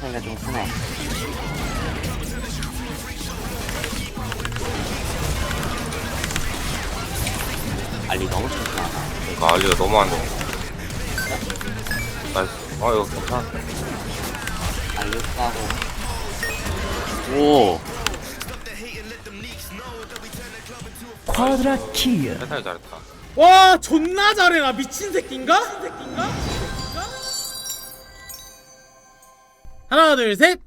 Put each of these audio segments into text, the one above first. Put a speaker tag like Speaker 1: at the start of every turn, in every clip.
Speaker 1: 차이가 좀 크네. 알리 너무 튼튼하다.
Speaker 2: 그러니까 알리가 너무 안 좋아. 나이스. 어, 이거 괜찮아.
Speaker 1: 알리 싸고. 오!
Speaker 3: 쿼드라 킬
Speaker 2: 세상에 잘했다.
Speaker 4: 와 존나 잘해 나 미친 새끼인가? 새끼인가? 하나 둘 셋.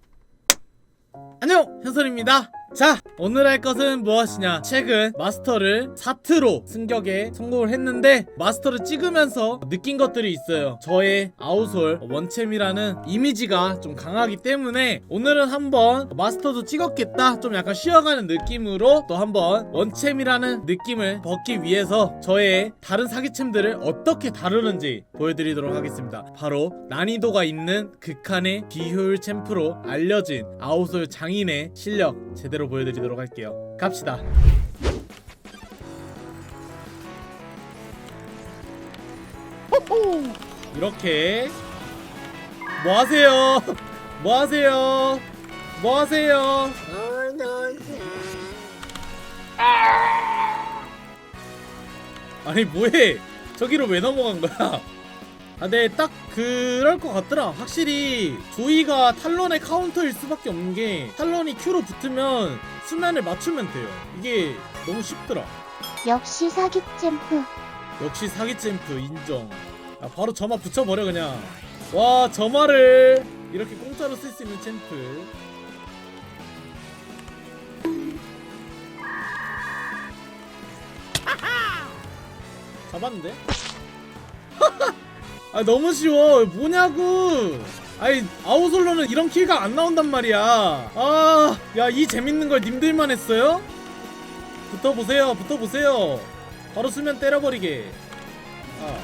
Speaker 4: 안녕 현설입니다 자 오늘 할 것은 무엇이냐? 최근 마스터를 4트로 승격에 성공을 했는데 마스터를 찍으면서 느낀 것들이 있어요. 저의 아우솔 원챔이라는 이미지가 좀 강하기 때문에 오늘은 한번 마스터도 찍었겠다 좀 약간 쉬어가는 느낌으로 또 한번 원챔이라는 느낌을 벗기 위해서 저의 다른 사기챔들을 어떻게 다루는지 보여드리도록 하겠습니다. 바로 난이도가 있는 극한의 비효율 챔프로 알려진 아우솔 장인의 실력 제대로 보여드리도록 할게요 갑시다 호호! 이렇게 뭐 하세요? 뭐 하세요? 뭐 하세요? 아니 뭐해? 저기로 왜 넘어간 거야? 아, 네, 딱 그럴 것 같더라. 확실히 조이가 탈론의 카운터일 수밖에 없는 게 탈론이 Q로 붙으면 수면을 맞추면 돼요. 이게 너무 쉽더라.
Speaker 5: 역시 사기 챔프
Speaker 4: 역시 사기 챔프 인정. 아, 바로 점화 붙여버려 그냥. 와 점화를 이렇게 공짜로 쓸 수 있는 챔프. 잡았는데? 아 너무 쉬워. 뭐냐고. 아니 아우솔로는 이런 킬가 안 나온단 말이야. 아 야 이 재밌는 걸 님들만 했어요? 붙어보세요 붙어보세요. 바로 수면 때려버리게. 아.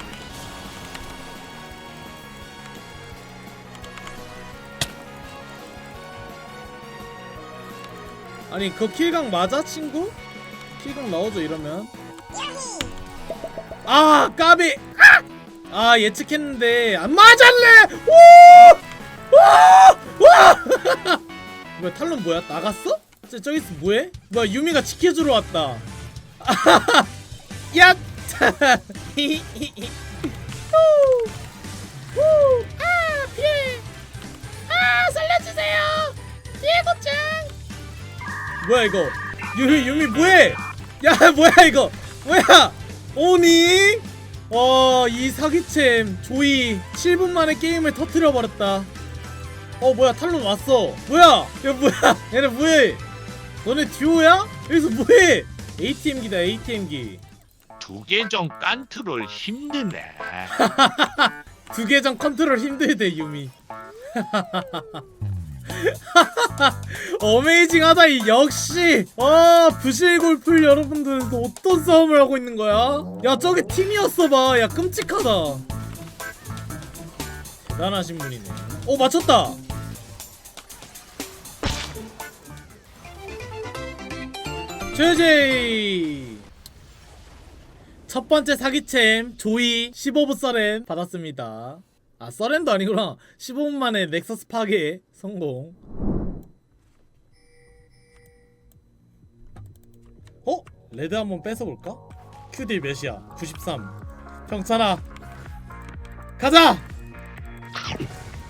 Speaker 4: 아니 그 킬각 맞아 친구? 킬각 넣어줘 이러면? 아 까비 아! 아 예측했는데 안 맞았네 오! 와! 와! 뭐야 탈론 뭐야 나갔어? 저, 저기서 뭐해? 뭐야 유미가 지켜주러 왔다 야! 아 피해 아 살려주세요 피해 고창 뭐야 이거 유미 유미 뭐해 야 뭐야 이거 뭐야 오니 와 이 사기챔 조이 7분 만에 게임을 터트려 버렸다. 어 뭐야 탈론 왔어. 뭐야? 야 뭐야? 얘네 뭐해? 너네 듀오야? 여기서 뭐해? ATM기다 ATM기.
Speaker 6: 두 계정 깐트롤 힘드네.
Speaker 4: 두 계정 컨트롤 힘들대 유미 어메이징하다 이 역시! 아 부실골풀 여러분들 어떤 싸움을 하고 있는 거야? 야 저게 팀이었어 봐야 끔찍하다. 대단하신 분이네. 오 맞췄다! 제제이! 첫 번째 사기챔 조이 15부 서렌 받았습니다. 아 서렌도 아니구나. 15분 만에 넥서스 파괴 성공. 어? 레드 한번 뺏어볼까? 큐딜 몇이야? 93. 병찬아 가자.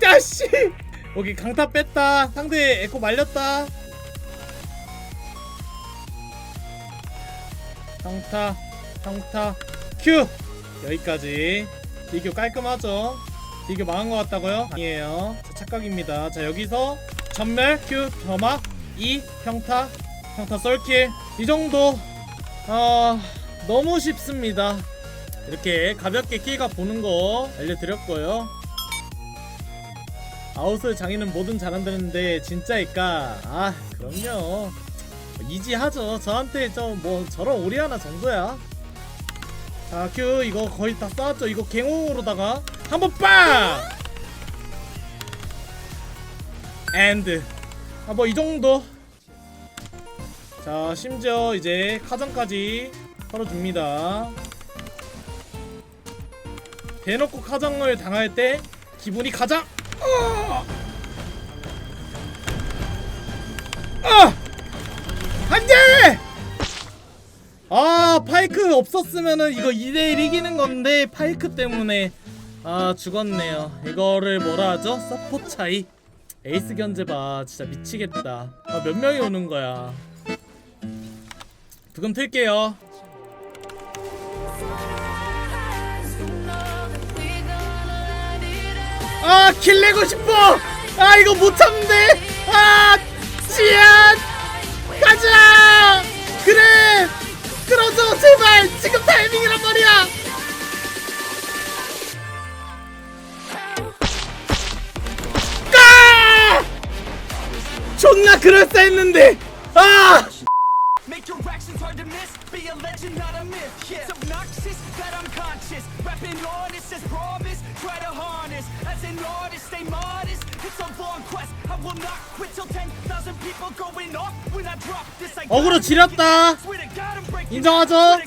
Speaker 4: 야씨. 여기 강타 뺐다. 상대 에코 말렸다. 평타 평타 큐 여기까지 비교 깔끔하죠 비교 망한 것 같다고요? 아니에요. 자, 착각입니다. 자 여기서 전멸 큐 점막 2 평타 평타 썰킬 이 정도. 아 너무 쉽습니다. 이렇게 가볍게 킬가 보는 거 알려드렸고요. 아웃을 장인은 뭐든 잘한다는데 진짜일까? 아 그럼요. 이지하죠. 저한테 저뭐 저런 오리아나 정도야. 자, 큐 이거 거의 다 쌓았죠. 이거 갱홍으로다가 한번 빵! 엔드. 아, 뭐 이 정도. 자, 심지어 이제 카정까지 털어줍니다. 대놓고 카정을 당할 때 기분이 가장 어! 아! 안돼! 아 파이크 없었으면은 이거 2대1 이기는 건데 파이크 때문에 아 죽었네요. 이거를 뭐라 하죠? 서포 차이? 에이스 견제 봐. 진짜 미치겠다. 아, 몇 명이 오는 거야? 부금 틀게요. 아 킬 내고 싶어! 아 이거 못 참는데? 아 지안! 가자! 그래! 끌어줘 제발 그럴싸했는데 아
Speaker 3: Make your actions hard to miss. Be a legend, not a myth. Yeah. It's obnoxious that I'm conscious. Rapping honest as promise. Try to harness. As an artist, stay modest. It's a long quest. I will not quit till 10,000 people going off. When I drop this, I
Speaker 4: 어그로 지렸다
Speaker 3: I'm
Speaker 4: 인정하죠?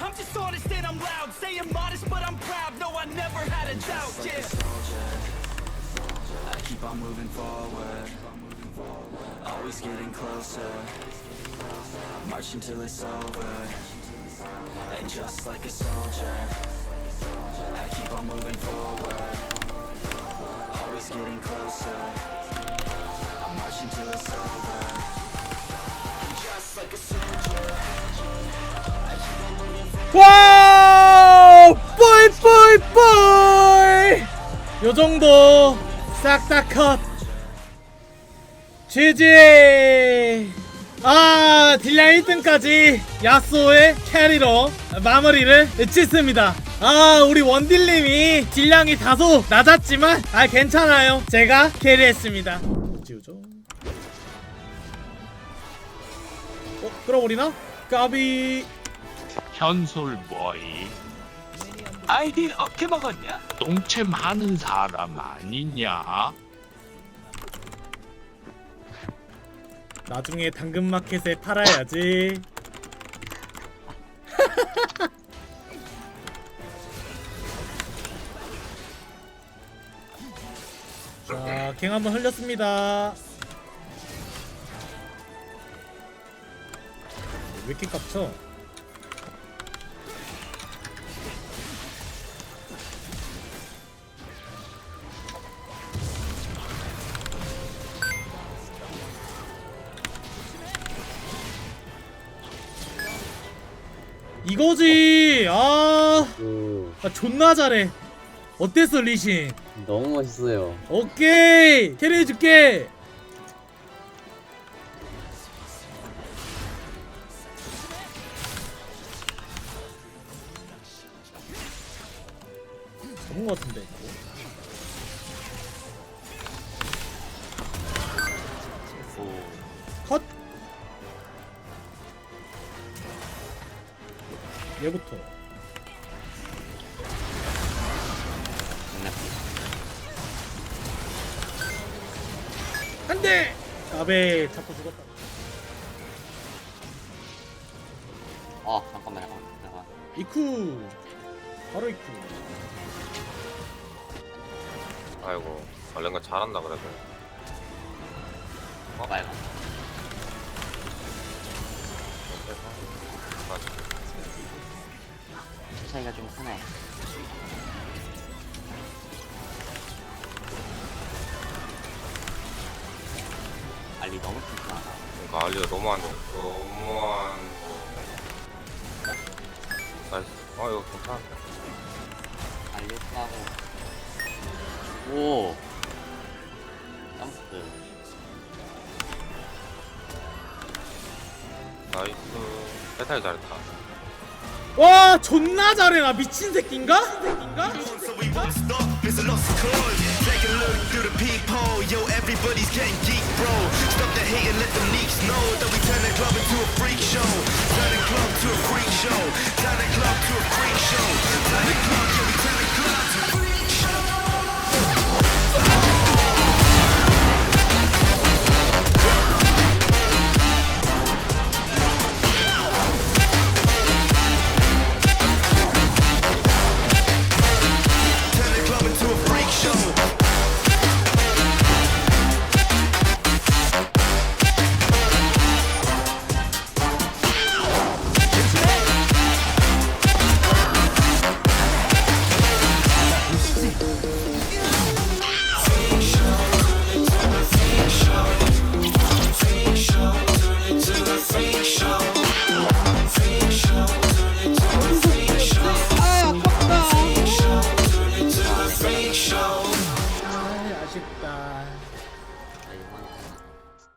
Speaker 3: I'm just honest and I'm loud. Saying modest, but I'm proud. No, I never had a doubt. Yeah.
Speaker 7: keep on moving forward. Always getting closer. March until it's over. And just like a soldier, I keep on moving forward. Always getting closer. I march until it's over. And just like a soldier.
Speaker 4: 와우 뽀이 뽀이 뽀이 요 정도 싹 다 컷. GG 아 딜량 1등까지 야쏘의 캐리로 마무리를 짓습니다. 아 우리 원딜님이 딜량이 다소 낮았지만 아 괜찮아요. 제가 캐리했습니다. 지우죠. 어 끌어버리나? 까비.
Speaker 6: 현솔보이 아이디 어떻게 먹었냐? 똥채 많은 사람 아니냐?
Speaker 4: 나중에 당근마켓에 팔아야지. 자, 갱 한번 흘렸습니다. 왜 이렇게 깝쳐? 이거지. 아, 아 존나 잘해. 어땠어 리신?
Speaker 1: 너무 멋있어요.
Speaker 4: 오케이 캐리해줄게. 잡은 것 같은데. 얘부터. 안돼. 아베 자꾸 죽었다.
Speaker 1: 어 잠깐만 잠깐만 잠깐만.
Speaker 4: 이쿠. 바로 이쿠.
Speaker 2: 아이고 얼른 거 잘한다 그래도
Speaker 1: 어 빨간. 차이가 좀 크네. 알리 너무 튼튼하다.
Speaker 2: 그러니까 알리가 너무 안 좋아 너무 안 좋아 나이스 어 이거 괜찮아
Speaker 1: 알리 싸고. 오. 점프.
Speaker 2: 나이스 해탈 잘했다
Speaker 4: 와 존나 잘해 나 미친 새끼인가?